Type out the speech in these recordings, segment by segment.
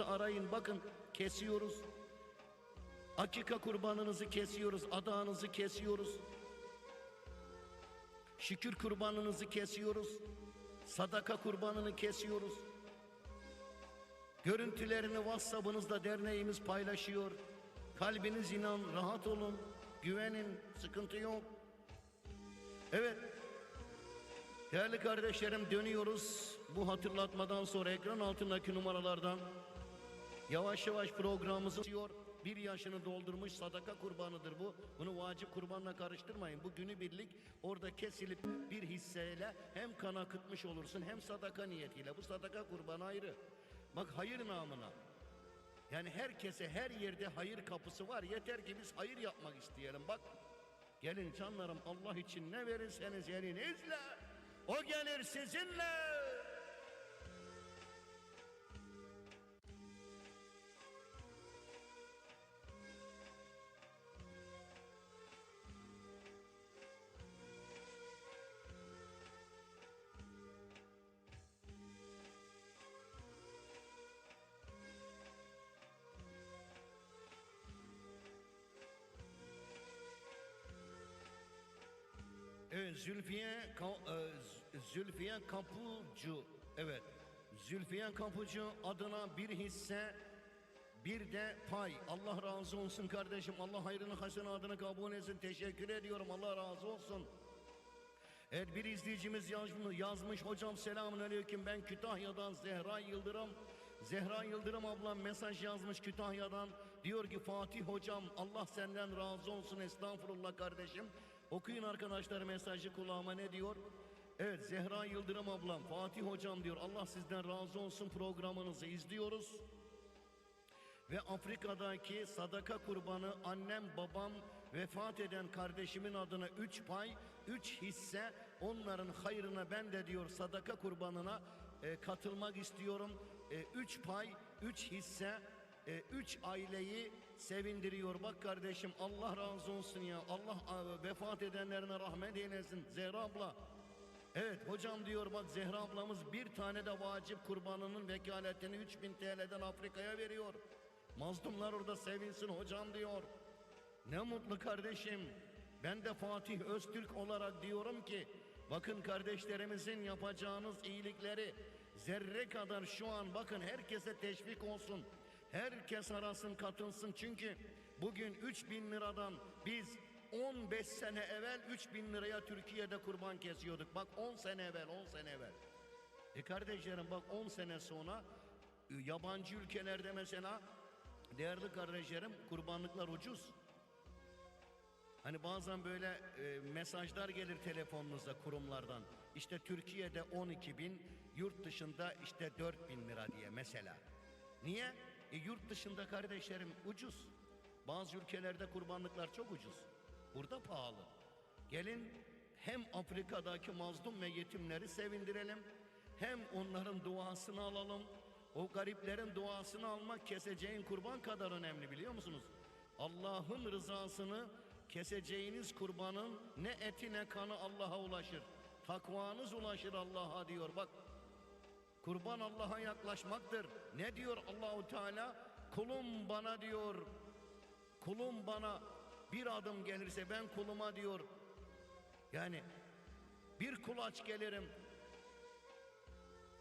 varsa arayın bakın kesiyoruz. Akika kurbanınızı kesiyoruz, adağınızı kesiyoruz. Şükür kurbanınızı kesiyoruz. Sadaka kurbanını kesiyoruz. Görüntülerini WhatsApp'ınızda derneğimiz paylaşıyor. Kalbiniz inan, rahat olun, güvenin, sıkıntı yok. Evet, değerli kardeşlerim dönüyoruz. Bu hatırlatmadan sonra ekran altındaki numaralardan yavaş yavaş programımızı diyor. Bir yaşını doldurmuş sadaka kurbanıdır bu. Bunu vacip kurbanla karıştırmayın. Bu günübirlik orada kesilip bir hisseyle hem kan akıtmış olursun hem sadaka niyetiyle. Bu sadaka kurbanı ayrı. Bak hayır namına. Yani herkese her yerde hayır kapısı var. Yeter ki biz hayır yapmak isteyelim. Bak gelin canlarım Allah için ne verirseniz elinizle o gelir sizinle. Zülfiye Ka- e, Zülfiye Kapıcı evet Zülfiye Kapıcı adına bir hisse bir de pay. Allah razı olsun kardeşim. Allah hayrını hasenatını kabul etsin. Teşekkür ediyorum. Allah razı olsun. Evet bir izleyicimiz yazmış, yazmış hocam selamun aleyküm ben Kütahya'dan Zehra Yıldırım. Zehra Yıldırım ablam mesaj yazmış Kütahya'dan. Diyor ki Fatih hocam Allah senden razı olsun estağfurullah kardeşim. Okuyun arkadaşlar mesajı kulağıma ne diyor? Evet Zehra Yıldırım ablam Fatih hocam diyor Allah sizden razı olsun programınızı izliyoruz. Ve Afrika'daki sadaka kurbanı annem babam vefat eden kardeşimin adına üç pay, üç hisse onların hayrına ben de diyor sadaka kurbanına e, katılmak istiyorum. E, üç pay, üç hisse, e, üç aileyi sevindiriyor. Bak kardeşim Allah razı olsun ya. Allah vefat edenlerine rahmet eylesin. Zehra abla Evet hocam diyor bak Zehra ablamız bir tane de vacip kurbanının vekaletini 3000 TL'den Afrika'ya veriyor. Mazlumlar orada sevinsin hocam diyor. Ne mutlu kardeşim. Ben de Fatih Öztürk olarak diyorum ki bakın kardeşlerimizin yapacağınız iyilikleri zerre kadar şu an bakın herkese teşvik olsun. Herkes arasın katılsın çünkü bugün 3000 liradan biz 15 sene evvel 3000 liraya Türkiye'de kurban kesiyorduk. Bak 10 sene evvel 10 sene evvel. E kardeşlerim bak 10 sene sonra e, yabancı ülkelerde mesela değerli kardeşlerim kurbanlıklar ucuz. Hani bazen böyle e, mesajlar gelir telefonunuza kurumlardan. İşte Türkiye'de 12 bin, yurt dışında işte 4 bin lira diye mesela. Niye? E, yurt dışında kardeşlerim ucuz. Bazı ülkelerde kurbanlıklar çok ucuz. Burada pahalı. Gelin hem Afrika'daki mazlum ve yetimleri sevindirelim. Hem onların duasını alalım. O gariplerin duasını almak keseceğin kurban kadar önemli biliyor musunuz? Allah'ın rızasını keseceğiniz kurbanın ne eti ne kanı Allah'a ulaşır. Takvanız ulaşır Allah'a diyor. Bak kurban Allah'a yaklaşmaktır. Ne diyor Allahu Teala? Kulum bana diyor. Kulum bana bir adım gelirse ben kuluma diyor. Yani bir kulaç gelirim.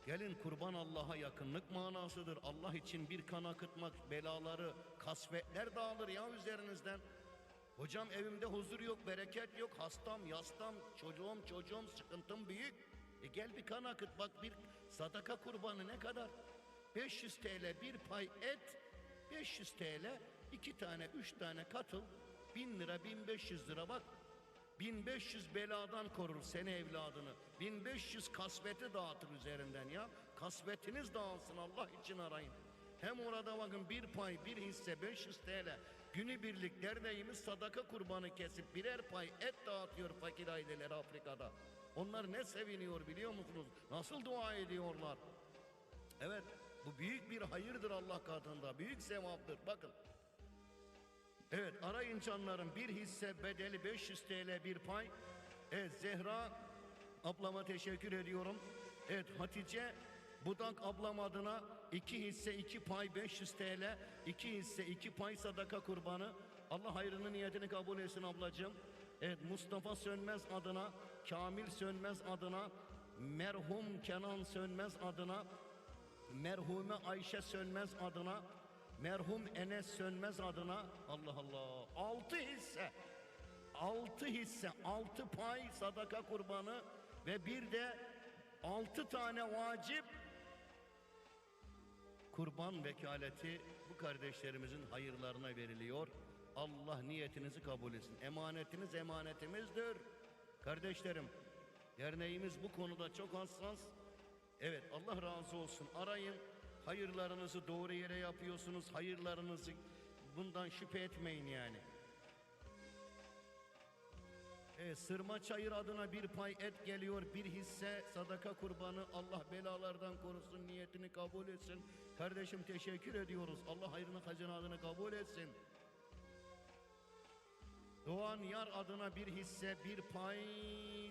Gelin kurban Allah'a yakınlık manasıdır. Allah için bir kan akıtmak belaları, kasvetler dağılır ya üzerinizden. Hocam evimde huzur yok, bereket yok, hastam, yastam, çocuğum, çocuğum, sıkıntım büyük. E gel bir kan akıt bak bir sadaka kurbanı ne kadar? 500 TL bir pay et, 500 TL iki tane, üç tane katıl, 1000 lira, 1500 lira bak. 1500 beladan korur seni evladını. 1500 kasveti dağıtır üzerinden ya. Kasvetiniz dağılsın Allah için arayın. Hem orada bakın bir pay bir hisse 500 TL günübirlik derneğimiz sadaka kurbanı kesip birer pay et dağıtıyor fakir aileler Afrika'da. Onlar ne seviniyor biliyor musunuz? Nasıl dua ediyorlar? Evet bu büyük bir hayırdır Allah katında. Büyük sevaptır. Bakın Evet arayın canlarım bir hisse bedeli 500 TL bir pay. Evet Zehra ablama teşekkür ediyorum. Evet Hatice Budak ablam adına iki hisse iki pay 500 TL, iki hisse iki pay sadaka kurbanı. Allah hayrını niyetini kabul etsin ablacığım. Evet Mustafa Sönmez adına, Kamil Sönmez adına, merhum Kenan Sönmez adına, merhume Ayşe Sönmez adına, merhum Enes Sönmez adına Allah Allah altı hisse altı hisse altı pay sadaka kurbanı ve bir de altı tane vacip kurban vekaleti bu kardeşlerimizin hayırlarına veriliyor. Allah niyetinizi kabul etsin. Emanetiniz emanetimizdir. Kardeşlerim, derneğimiz bu konuda çok hassas. Evet, Allah razı olsun. Arayın. Hayırlarınızı doğru yere yapıyorsunuz. Hayırlarınızı bundan şüphe etmeyin yani. Evet, sırma çayır adına bir pay et geliyor, bir hisse sadaka kurbanı. Allah belalardan korusun, niyetini kabul etsin. Kardeşim teşekkür ediyoruz. Allah hayrını hazinatını kabul etsin. Doğan Yar adına bir hisse, bir pay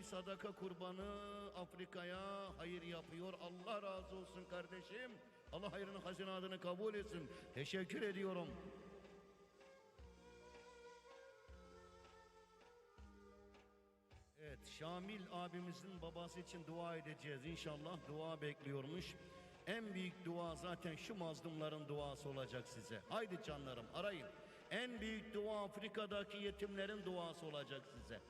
sadaka kurbanı Afrika'ya hayır yapıyor. Allah razı olsun kardeşim. Allah hayrını hazinatını kabul etsin. Teşekkür ediyorum. Evet, Şamil abimizin babası için dua edeceğiz inşallah. Dua bekliyormuş. En büyük dua zaten şu mazlumların duası olacak size. Haydi canlarım arayın. En büyük dua Afrika'daki yetimlerin duası olacak size.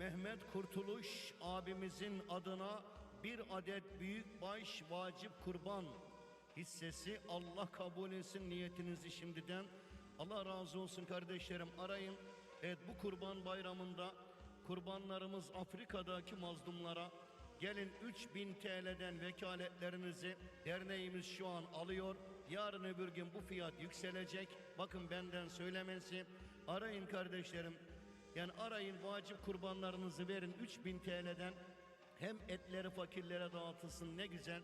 Mehmet Kurtuluş abimizin adına bir adet büyük baş vacip kurban hissesi Allah kabul etsin niyetinizi şimdiden. Allah razı olsun kardeşlerim arayın. Evet bu kurban bayramında kurbanlarımız Afrika'daki mazlumlara gelin 3000 TL'den vekaletlerinizi derneğimiz şu an alıyor. Yarın öbür gün bu fiyat yükselecek. Bakın benden söylemesi. Arayın kardeşlerim. Yani arayın vacip kurbanlarınızı verin 3000 TL'den hem etleri fakirlere dağıtılsın ne güzel.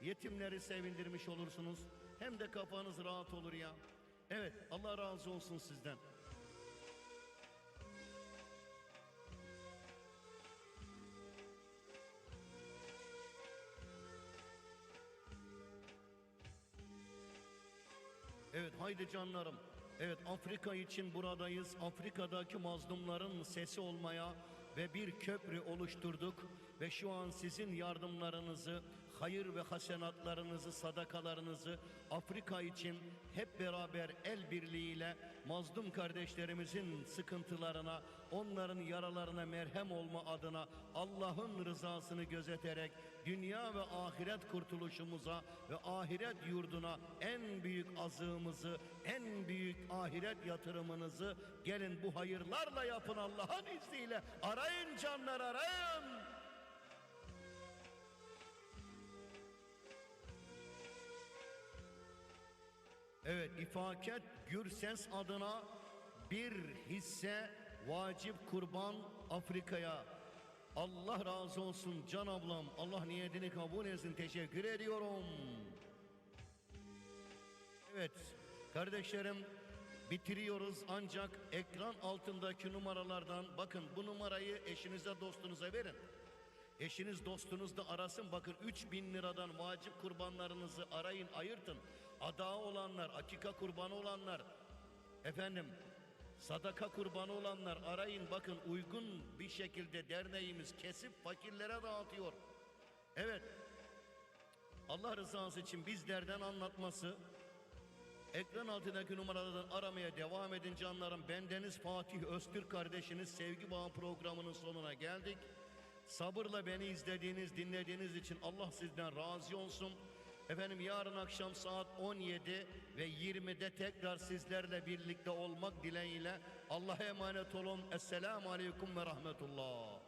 Yetimleri sevindirmiş olursunuz. Hem de kafanız rahat olur ya. Evet Allah razı olsun sizden. Evet haydi canlarım. Evet Afrika için buradayız. Afrika'daki mazlumların sesi olmaya ve bir köprü oluşturduk ve şu an sizin yardımlarınızı, hayır ve hasenatlarınızı, sadakalarınızı Afrika için hep beraber el birliğiyle mazlum kardeşlerimizin sıkıntılarına, onların yaralarına merhem olma adına Allah'ın rızasını gözeterek dünya ve ahiret kurtuluşumuza ve ahiret yurduna en büyük azığımızı, en büyük ahiret yatırımınızı gelin bu hayırlarla yapın Allah'ın izniyle. Arayın canlar arayın. İfaket Gürses adına bir hisse vacip kurban Afrika'ya. Allah razı olsun can ablam. Allah niyetini kabul etsin. Teşekkür ediyorum. Evet kardeşlerim bitiriyoruz ancak ekran altındaki numaralardan bakın bu numarayı eşinize dostunuza verin. Eşiniz dostunuz da arasın bakın 3000 liradan vacip kurbanlarınızı arayın ayırtın. Ada olanlar, akika kurbanı olanlar, efendim sadaka kurbanı olanlar arayın bakın uygun bir şekilde derneğimiz kesip fakirlere dağıtıyor. Evet Allah rızası için bizlerden anlatması Ekran altındaki numaralardan aramaya devam edin canlarım. Bendeniz Fatih Öztürk kardeşiniz Sevgi Bağı programının sonuna geldik. Sabırla beni izlediğiniz, dinlediğiniz için Allah sizden razı olsun. Efendim yarın akşam saat 17 ve 20'de tekrar sizlerle birlikte olmak dileğiyle Allah'a emanet olun. Esselamu Aleyküm ve Rahmetullah.